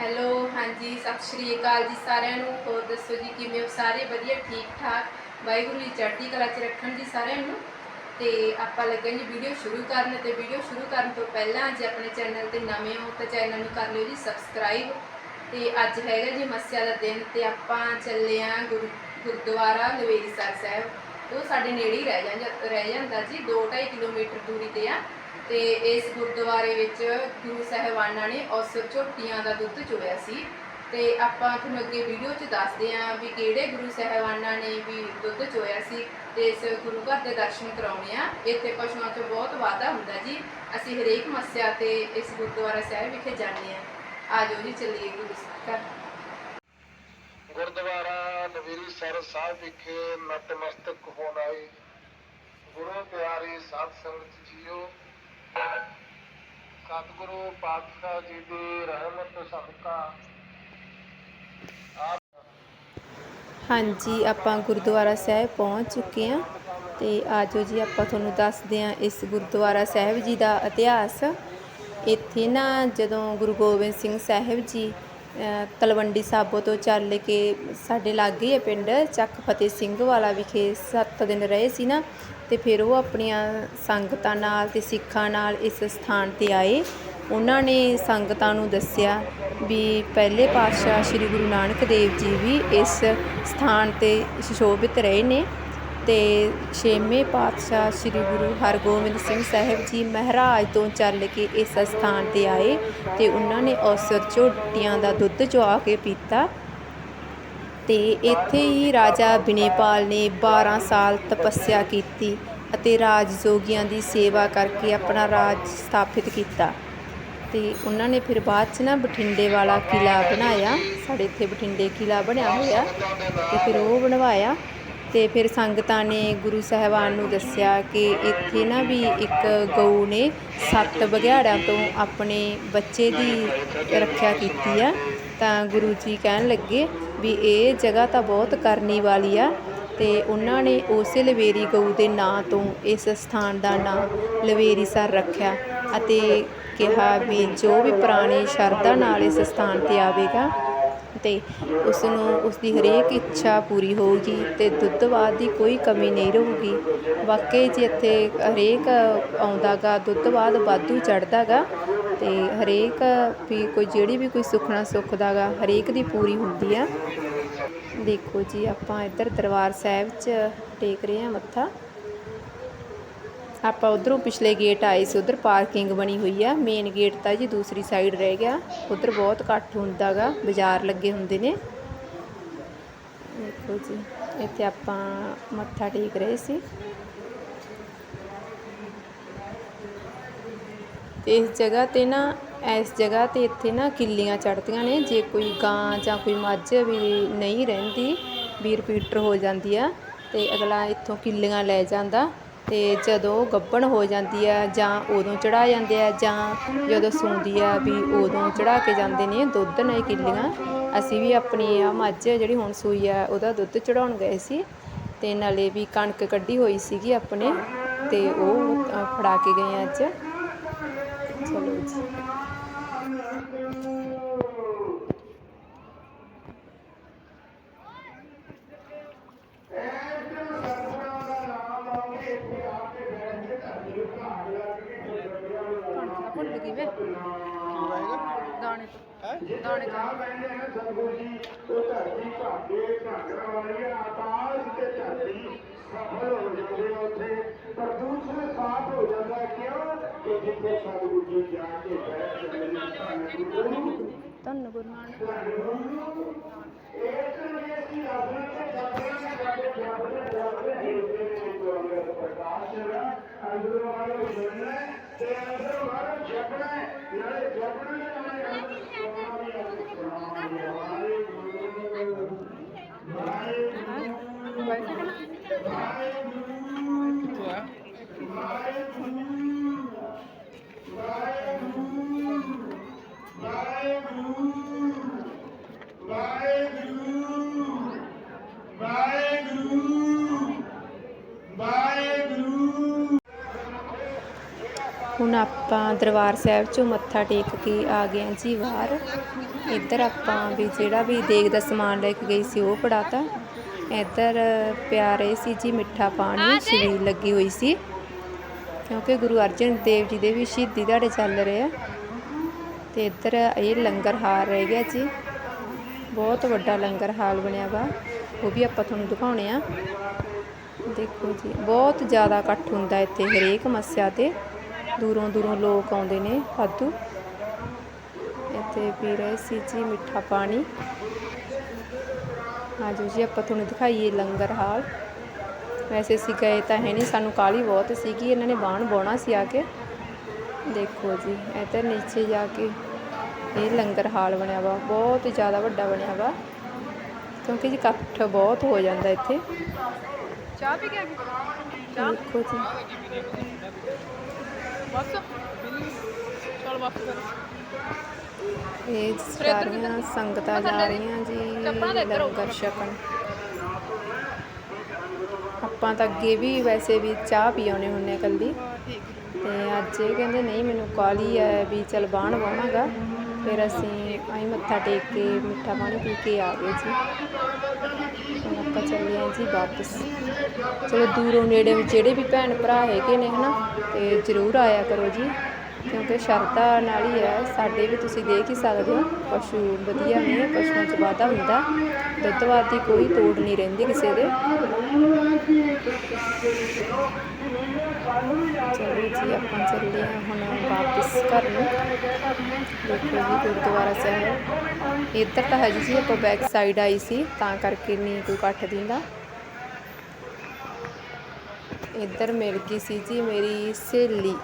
Hello, ਹਾਂਜੀ, ਸਤਿ ਸ਼੍ਰੀ ਅਕਾਲ ਜੀ ਸਾਰਿਆਂ ਨੂੰ। ਹੋਰ ਦੱਸੋ ਜੀ, ਕਿਵੇਂ ਹੋ? ਸਾਰੇ ਵਧੀਆ, ਠੀਕ ਠਾਕ? ਵਾਹਿਗੁਰੂ ਜੀ ਚੜ੍ਹਦੀ ਕਲਾ 'ਚ ਰੱਖਣ ਜੀ ਸਾਰਿਆਂ ਨੂੰ। ਤੇ ਆਪਾਂ ਲੱਗੇ ਜੀ ਵੀਡੀਓ ਸ਼ੁਰੂ ਕਰਨ ਤੇ ਵੀਡੀਓ ਸ਼ੁਰੂ ਕਰਨ ਤੋਂ ਪਹਿਲਾਂ ਜੇ ਆਪਣੇ ਚੈਨਲ ਤੇ ਨਵੇਂ ਹੋ ਤਾਂ ਚੈਨਲ ਨੂੰ ਕਰ ਲਿਓ ਜੀ ਸਬਸਕ੍ਰਾਈਬ ਤੇ ਅੱਜ ਹੈਗਾ ਜੀ ਮੱਸਿਆ ਦਾ ਦਿਨ ਤੇ ਆਪਾਂ ਚੱਲੇ ਆਂ ਗੁਰੂ, ਗੁਰਦੁਆਰਾ ਲਵੇਰੀ ਸਾਹਿਬ। ਉਹ ਸਾਡੇ ਨੇੜੇ ਹੀ ਰਹਿ ਜਾਂਦਾ ਰਹਿ ਜਾਂਦਾ ਜੀ 2.5 ਕਿਲੋਮੀਟਰ ਦੂਰੀ ਤੇ ਆ। ਤੇ ਇਸ ਗੁਰਦੁਆਰੇ ਵਿੱਚ ਗੁਰੂ ਸਾਹਿਬਾਨਾਂ ਨੇ ਔਸਰ ਝੋਟੀਆਂ ਦਾ ਦੁੱਧ ਚੋਇਆ ਸੀ। ਤੇ ਆਪਾਂ ਤੁਹਾਨੂੰ ਅੱਗੇ ਵੀਡੀਓ 'ਚ ਦੱਸਦੇ ਆਂ ਵੀ ਕਿਹੜੇ ਗੁਰੂ ਸਾਹਿਬਾਨਾਂ ਨੇ ਵੀ ਦੁੱਧ ਚੋਇਆ ਸੀ ਤੇ ਇਸ ਗੁਰੂ ਘਰ ਦੇ ਦਰਸ਼ਨ ਕਰਾਉਣੇ ਆ ਇੱਥੇ ਪਸ਼ੂਆਂ 'ਚ ਬਹੁਤ ਵਾਧਾ ਹੁੰਦਾ ਜੀ। ਅਸੀਂ ਹਰੇਕ ਮੱਸਿਆ ਤੇ ਇਸ ਗੁਰਦੁਆਰਾ ਸਾਹਿਬ ਵਿਖੇ ਜਾਂਦੇ ਆ ਆਜੋ ਜੀ, ਚੱਲੀਏ ਗੁਰੂ ਘਰ। ਗੁਰਦੁਆਰਾ ਨਵੀਰੀ ਸਰ ਸਾਹਿਬ ਵਿਖੇ ਨਤਮਸਤਕ ਹੋਣ ਆਏ ਗੁਰੂ ਪਿਆਰੇ ਸਾਧ ਸੰਗਤ ਜੀਓ ਸਤਿਗੁਰੂ ਪਾਤਸ਼ਾਹ ਜੀ ਦੀ ਰਹਿਮਤ ਸਦਕਾ ਆਪ ਹਾਂਜੀ, ਆਪਾਂ ਗੁਰਦੁਆਰਾ ਸਾਹਿਬ ਪਹੁੰਚ ਚੁੱਕੇ ਹਾਂ ਤੇ ਆਜੋ ਜੀ, ਆਪਾਂ ਤੁਹਾਨੂੰ ਦੱਸਦੇ ਹਾਂ ਇਸ ਗੁਰਦੁਆਰਾ ਸਾਹਿਬ ਜੀ ਦਾ ਇਤਿਹਾਸ। ਇੱਥੇ ਨਾ ਜਦੋਂ ਗੁਰੂ ਗੋਬਿੰਦ ਸਿੰਘ ਸਾਹਿਬ ਜੀ ਤਲਵੰਡੀ ਸਾਬੋ ਤੋਂ ਚੱਲ ਕੇ ਸਾਡੇ ਲਾਗੇ ਹੀ ਹੈ ਪਿੰਡ, ਚੱਕ ਫਤਿਹ ਸਿੰਘ ਵਾਲਾ ਵਿਖੇ 7 ਦਿਨ ਰਹੇ ਸੀ ਨਾ ਅਤੇ ਫਿਰ ਉਹ ਆਪਣੀਆਂ ਸੰਗਤਾਂ ਨਾਲ ਅਤੇ ਸਿੱਖਾਂ ਨਾਲ ਇਸ ਸਥਾਨ ਤੇ ਆਏ। ਉਹਨਾਂ ਨੇ ਸੰਗਤਾਂ ਨੂੰ ਦੱਸਿਆ ਵੀ ਪਹਿਲੇ ਪਾਤਸ਼ਾਹ ਸ੍ਰੀ ਗੁਰੂ ਨਾਨਕ ਦੇਵ ਜੀ ਵੀ ਇਸ ਸਥਾਨ ਤੇ ਸੁਸ਼ੋਭਿਤ ਰਹੇ ਨੇ ਅਤੇ ਛੇਵੇਂ ਪਾਤਸ਼ਾਹ ਸ੍ਰੀ ਗੁਰੂ ਹਰਗੋਬਿੰਦ ਸਿੰਘ ਸਾਹਿਬ ਜੀ ਮਹਾਰਾਜ ਤੋਂ ਚੱਲ ਕੇ ਇਸ ਸਥਾਨ ਤੇ ਆਏ ਅਤੇ ਉਹਨਾਂ ਨੇ ਔਸਰ ਝੋਟੀਆਂ ਦਾ ਦੁੱਧ ਚੁਆ ਕੇ ਪੀਤਾ ਤੇ ਇੱਥੇ ਹੀ ਰਾਜਾ ਬਿਨੇਪਾਲ ਨੇ 12 ਸਾਲ ਤਪੱਸਿਆ ਕੀਤੀ ਅਤੇ ਰਾਜ ਜੋਗੀਆਂ ਦੀ ਸੇਵਾ ਕਰਕੇ ਆਪਣਾ ਰਾਜ ਸਥਾਪਿਤ ਕੀਤਾ। ਤੇ ਉਹਨਾਂ ਨੇ ਫਿਰ ਬਾਅਦ ਚ ਨਾ ਬਠਿੰਡੇ ਵਾਲਾ ਕਿਲਾ ਬਣਾਇਆ। ਸਾਡੇ ਇੱਥੇ ਬਠਿੰਡੇ ਕਿਲਾ ਬਣਿਆ ਹੋਇਆ। ਤੇ ਫਿਰ ਉਹ ਬਣਵਾਇਆ। ਤੇ ਫਿਰ ਸੰਗਤਾਂ ਨੇ ਗੁਰੂ ਸਾਹਿਬਾਨ ਨੂੰ ਦੱਸਿਆ ਕਿ ਇੱਥੇ ਨਾ ਵੀ ਇੱਕ ਗਊ ਨੇ ਸੱਤ ਬਘਿਆੜਾਂ ਤੋਂ ਆਪਣੇ ਬੱਚੇ ਦੀ ਰੱਖਿਆ ਕੀਤੀ ਆ। ਤਾਂ ਗੁਰੂ ਜੀ ਕਹਿਣ ਲੱਗੇ ਵੀ ਇਹ ਜਗ੍ਹਾ ਤਾਂ ਬਹੁਤ ਕਰਨੀ ਵਾਲੀ ਆ ਤੇ ਉਹਨਾਂ ਨੇ ਉਸੇ ਲਵੇਰੀ ਗਊ ਦੇ ਨਾਂ ਤੋਂ ਇਸ ਸਥਾਨ ਦਾ ਨਾਂ ਲਵੇਰੀ ਸਰ ਰੱਖਿਆ ਅਤੇ ਕਿਹਾ ਵੀ ਜੋ ਵੀ ਪੁਰਾਣੀ ਸ਼ਰਧਾ ਨਾਲ ਇਸ ਸਥਾਨ ਤੇ ਆਵੇਗਾ ਤੇ ਉਸ ਨੂੰ ਉਸ ਦੀ ਹਰੇਕ ਇੱਛਾ ਪੂਰੀ ਹੋਊਗੀ ਤੇ ਦੁੱਧਵਾਦ ਦੀ ਕੋਈ ਕਮੀ ਨਹੀਂ ਰਹੂਗੀ। ਵਾਕਈ ਜੀ ਇੱਥੇ ਹਰੇਕ ਆਉਂਦਾ ਆਉਂਦਾਗਾ ਦੁੱਧਵਾਦ ਵਾਧੂ ਚੜ੍ਹਦਾ ਗਾ ਅਤੇ ਹਰੇਕ ਵੀ ਕੋਈ ਜਿਹੜੀ ਵੀ ਕੋਈ ਸੁੱਖਣਾ ਸੁੱਖਦਾ ਗਾ ਹਰੇਕ ਦੀ ਪੂਰੀ ਹੁੰਦੀ ਆ। ਦੇਖੋ ਜੀ, ਆਪਾਂ ਇੱਧਰ ਦਰਬਾਰ ਸਾਹਿਬ 'ਚ ਟੇਕ ਰਹੇ ਹਾਂ ਮੱਥਾ। ਆਪਾਂ ਉਧਰੋਂ ਪਿਛਲੇ ਗੇਟ ਆਏ ਸੀ, ਉਧਰ ਪਾਰਕਿੰਗ ਬਣੀ ਹੋਈ ਆ ਮੇਨ ਗੇਟ ਤਾਂ ਜੀ ਦੂਸਰੀ ਸਾਈਡ ਰਹਿ ਗਿਆ, ਉਧਰ ਬਹੁਤ ਇਕੱਠ ਹੁੰਦਾਗਾ, ਬਾਜ਼ਾਰ ਲੱਗੇ ਹੁੰਦੇ ਨੇ। ਦੇਖੋ ਜੀ, ਇੱਥੇ ਆਪਾਂ ਮੱਥਾ ਟੇਕ ਰਹੇ ਸੀ। ਤੇ ਇਸ ਜਗ੍ਹਾ ਤੇ ਨਾ, ਇਸ ਜਗ੍ਹਾ ਤੇ ਇੱਥੇ ਨਾ ਕਿੱਲੀਆਂ ਚੜਦੀਆਂ ਨੇ, ਜੇ ਕੋਈ ਗਾਂ ਜਾਂ ਕੋਈ ਮੱਝ ਵੀ ਨਹੀਂ ਰਹਿੰਦੀ ਵੀ ਰਿਪੀਟਰ ਹੋ ਜਾਂਦੀ ਆ, ਤੇ ਅਗਲਾ ਇੱਥੋਂ ਕਿੱਲੀਆਂ ਲੈ ਜਾਂਦਾ। ਅਤੇ ਜਦੋਂ ਗੱਭਣ ਹੋ ਜਾਂਦੀ ਹੈ ਜਾਂ ਉਦੋਂ ਚੜ੍ਹਾ ਜਾਂਦੇ ਆ ਜਾਂ ਜਦੋਂ ਸੂੰਦੀ ਆ ਵੀ ਉਦੋਂ ਚੜਾ ਕੇ ਜਾਂਦੇ ਨੇ ਦੁੱਧ ਨੇ ਕਿੱਲੀਆਂ, ਅਸੀਂ ਵੀ ਆਪਣੀ ਆ ਮੱਝ ਜਿਹੜੀ ਹੁਣ ਸੂਈ ਆ ਉਹਦਾ ਦੁੱਧ ਚੜਾਉਣ ਗਏ ਸੀ ਅਤੇ ਨਾਲੇ ਵੀ ਕਣਕ ਕੱਢੀ ਹੋਈ ਸੀਗੀ ਆਪਣੇ ਅਤੇ ਉਹ ਫੜਾ ਕੇ ਗਏ ਅੱਜ। ਚਲੋ ਜੀ। ਦਾਣੇ ਤੋਂ ਦਾਣੇ ਤੋਂ ਸਤਿਗੁਰੂ ਜੀ ਉਹ ਧਰਤੀ ਭਾਗੇ ਘਾਗਰਾਂ ਵਾਲੀ ਆਕਾਸ਼ ਤੇ ਧਰਤੀ ਸਫਲ ਹੋ ਜਾਂਦੇ ਉੱਥੇ ਪ੍ਰਦੂਸ਼ਣ ਸਾਫ਼ ਹੋ ਜਾਂਦਾ ਕਿਉਂ ਕਿ ਜਿੱਥੇ ਸਤਿਗੁਰੂ ਜੀ ਜਾ ਕੇ ਬੈਠ ਜਾਂਦੇ ਨੇ ਧੰਨ ਗੁਰੂ ਨਾਨਕ ਇੱਕ ਨੇ ਕੀ ਆਸਣ ਤੇ ਜਾਂਦੇ ਨੇ ਸਾਡੇ ਜਾਂਦੇ ਜਾਂਦੇ ਹਿਰਦੇ ਦੇ ਵਿੱਚ ਅੰਗਦ ਪ੍ਰਕਾਸ਼ ਹੈ ਅੰਦਰੋਂ ਵਾਲੇ ਜੁੜਨਾ ਤੇ ਅੰਦਰੋਂ ਵਾਲੇ ਜਪਣਾ ਨਾਲੇ ਜਪਣਾ ਨਾਲੇ ਅੰਦਰ ਸੋਣਾ ਵੀ ਅੰਦਰ ਸੋਣਾ ਵੀ ਵਾਹਿਗੁਰੂ ਹੁਣ ਆਪਾਂ ਦਰਬਾਰ ਸਾਹਿਬ ਚੋਂ ਮੱਥਾ ਟੇਕ ਕੇ ਆ ਗਏ ਹਾਂ ਜੀ ਬਾਹਰ। ਇੱਧਰ ਆਪਾਂ ਵੀ ਜਿਹੜਾ ਵੀ ਦੇਗ ਦਾ ਸਮਾਨ ਲੈ ਕੇ ਗਈ ਸੀ ਉਹ ਫੜਾਤਾ। ਇੱਧਰ ਪਿਆਰੇ ਸੀ ਜੀ ਮਿੱਠਾ ਪਾਣੀ ਛਬੀਲ ਲੱਗੀ ਹੋਈ ਸੀ। ਕਿਉਂਕਿ ਗੁਰੂ ਅਰਜਨ ਦੇਵ ਜੀ ਦੇ ਵੀ ਸ਼ਹੀਦੀ ਦਿਹਾੜੇ ਚੱਲ ਰਹੇ ਆ। ਤੇ ਇੱਧਰ ਇਹ ਲੰਗਰ ਹਾਲ ਰਹਿ ਗਿਆ ਜੀ। ਬਹੁਤ ਵੱਡਾ ਲੰਗਰ ਹਾਲ ਬਣਿਆ ਵਾ। ਉਹ ਵੀ ਆਪਾਂ ਤੁਹਾਨੂੰ ਦਿਖਾਉਣੇ ਆ। ਦੇਖੋ ਜੀ ਬਹੁਤ ਜ਼ਿਆਦਾ ਇਕੱਠ ਹੁੰਦਾ ਇੱਥੇ ਹਰੇਕ ਮੱਸਿਆ ਤੇ। ਦੂਰੋਂ ਦੂਰੋਂ ਲੋਕ ਆਉਂਦੇ ਨੇ ਵਾਧੂ। ਇੱਥੇ ਪੀ ਰਹੇ ਸੀ ਜੀ ਮਿੱਠਾ ਪਾਣੀ। ਆਜੋ ਜੀ ਆਪਾਂ ਤੁਹਾਨੂੰ ਦਿਖਾਈਏ ਲੰਗਰ ਹਾਲ। ਵੈਸੇ ਅਸੀਂ ਗਏ ਤਾਂ ਹੈ ਨਹੀਂ ਸਾਨੂੰ ਕਾਲੀ ਬਹੁਤ ਸੀਗੀ ਇਹਨਾਂ ਨੇ ਬਾਣ ਬਾਉਣਾ ਸੀ ਆ ਕੇ। ਦੇਖੋ ਜੀ ਇੱਧਰ ਨੀਚੇ ਜਾ ਕੇ ਇਹ ਲੰਗਰ ਹਾਲ ਬਣਿਆ ਵਾ ਬਹੁਤ ਜ਼ਿਆਦਾ ਵੱਡਾ ਬਣਿਆ ਵਾ। ਕਿਉਂਕਿ ਜੀ ਇਕੱਠ ਬਹੁਤ ਹੋ ਜਾਂਦਾ ਇੱਥੇ। ਚਾਹ ਪੀ ਕੇ ਆ ਦੇਖੋ ਜੀ। ਬਸ। ਚਲ ਬਸ ਫਿਰ। ਇਹ ਸਾਰੀਆਂ ਸੰਗਤਾਂ ਜਾ ਰਹੀਆਂ ਜੀ ਲੰਗਰ ਛਕਣ ਆਪਾਂ ਤਾਂ ਅੱਗੇ ਵੀ ਵੈਸੇ ਵੀ ਚਾਹ ਪੀ ਆਉਣੇ ਹੁੰਨੇ ਕੱਲੀ ਤੇ ਅੱਜ ਇਹ ਕਹਿੰਦੇ ਨਹੀਂ ਮੈਨੂੰ ਕਾਲੀ ਹੈ ਵੀ ਚਲ ਬਾਣ ਬਾਉਣਾਗਾ ਫਿਰ ਅਸੀਂ ਆਈ ਮੱਥਾ ਟੇਕ ਕੇ, ਮਿੱਠਾ ਪਾਣੀ ਪੀ ਕੇ ਆ ਗਏ ਜੀ। ਹੁਣ ਆਪਾਂ ਚੱਲੇ ਹਾਂ ਜੀ ਵਾਪਸ। ਚਲੋ ਦੂਰੋਂ ਨੇੜੇ ਜਿਹੜੇ ਵੀ ਭੈਣ ਭਰਾ ਹੈਗੇ ਨੇ ਹਨਾ, ਤੇ ਜ਼ਰੂਰ ਆਇਆ ਕਰੋ ਜੀ, ਕਿਉਂਕਿ ਸ਼ਰਧਾ ਨਾਲ ਹੀ ਹੈ। ਸਾਡੇ ਵੀ ਤੁਸੀਂ ਦੇਖ ਹੀ ਸਕਦੇ ਹੋ, ਪਸ਼ੂ ਵਧੀਆ ਨੇ, ਪਸ਼ੂਆਂ 'ਚ ਵਾਧਾ ਹੁੰਦਾ। ਦੁੱਧ ਦੁੱਧਵਾਦ ਦੀ ਕੋਈ ਤੋੜ ਨਹੀਂ ਰਹਿੰਦੀ ਕਿਸੇ ਦੇ। ਚਲੋ ਜੀ, ਆਪਾਂ ਚੱਲੇ ਹਾਂ ਹੁਣ ਵਾਪਸ ਘਰ ਨੂੰ। ਦੇਖੋ ਜੀ, ਗੁਰਦੁਆਰਾ ਸਾਹਿਬ। ਇੱਧਰ ਤਾਂ ਹਜੇ ਜੀ ਆਪਾਂ ਬੈਕ ਸਾਈਡ ਆਈ ਸੀ, ਤਾਂ ਕਰਕੇ ਨਹੀਂ ਕੋਈ ਇਕੱਠ ਦਿੰਦਾ। ਇੱਧਰ ਮਿਲ ਗਈ ਸੀ ਜੀ ਮੇਰੀ ਸਹੇਲੀ।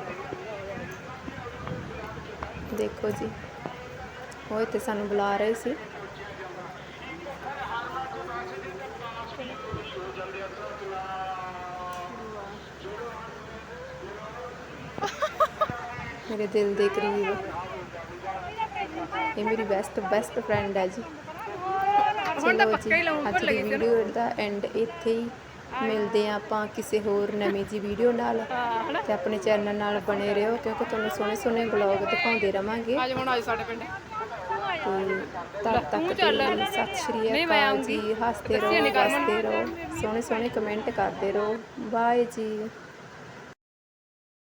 ਦੇਖੋ ਜੀ, ਉਹ ਇੱਥੇ ਸਾਨੂੰ ਬੁਲਾ ਰਹੇ ਸੀ। ਮੇਰੇ ਦਿਲ ਦੇ ਕਰੀਬ। ਇਹ ਮੇਰੀ ਬੈਸਟ ਬੈਸਟ ਫਰੈਂਡ ਹੈ ਜੀ। ਹੁਣ ਤਾਂ ਪੱਕਾ ਹੀ ਲਾਉਣ ਅੱਜ ਪਰ ਲੱਗੀ ਵੀਡੀਓ ਦਾ ਐਂਡ ਇੱਥੇ ਹੀ। ਮਿਲਦੇ ਹਾਂ ਆਪਾਂ ਕਿਸੇ ਹੋਰ ਨਵੀਂ ਜੀ ਵੀਡੀਓ ਨਾਲ। ਤੇ ਆਪਣੇ ਚੈਨਲ ਨਾਲ ਬਣੇ ਰਹੋ ਕਿਉਂਕਿ ਤੁਹਾਨੂੰ ਸੋਹਣੇ ਸੋਹਣੇ ਬਲੌਗ ਦਿਖਾਉਂਦੇ ਰਵਾਂਗੇ। ਅੱਜ ਹੁਣ ਅੱਜ ਸਾਡੇ ਪਿੰਡ। ਤੇ ਤਦ ਤੱਕ ਸਤਿ ਸ਼੍ਰੀ ਅਕਾਲ। ਜੀ। ਹੱਸਦੇ ਰਹੋ। ਹੱਸਦੇ ਰਹੋ। ਸੋਹਣੇ ਸੋਹਣੇ ਕਮੈਂਟ ਕਰਦੇ ਰਹੋ। ਬਾਏ ਜੀ।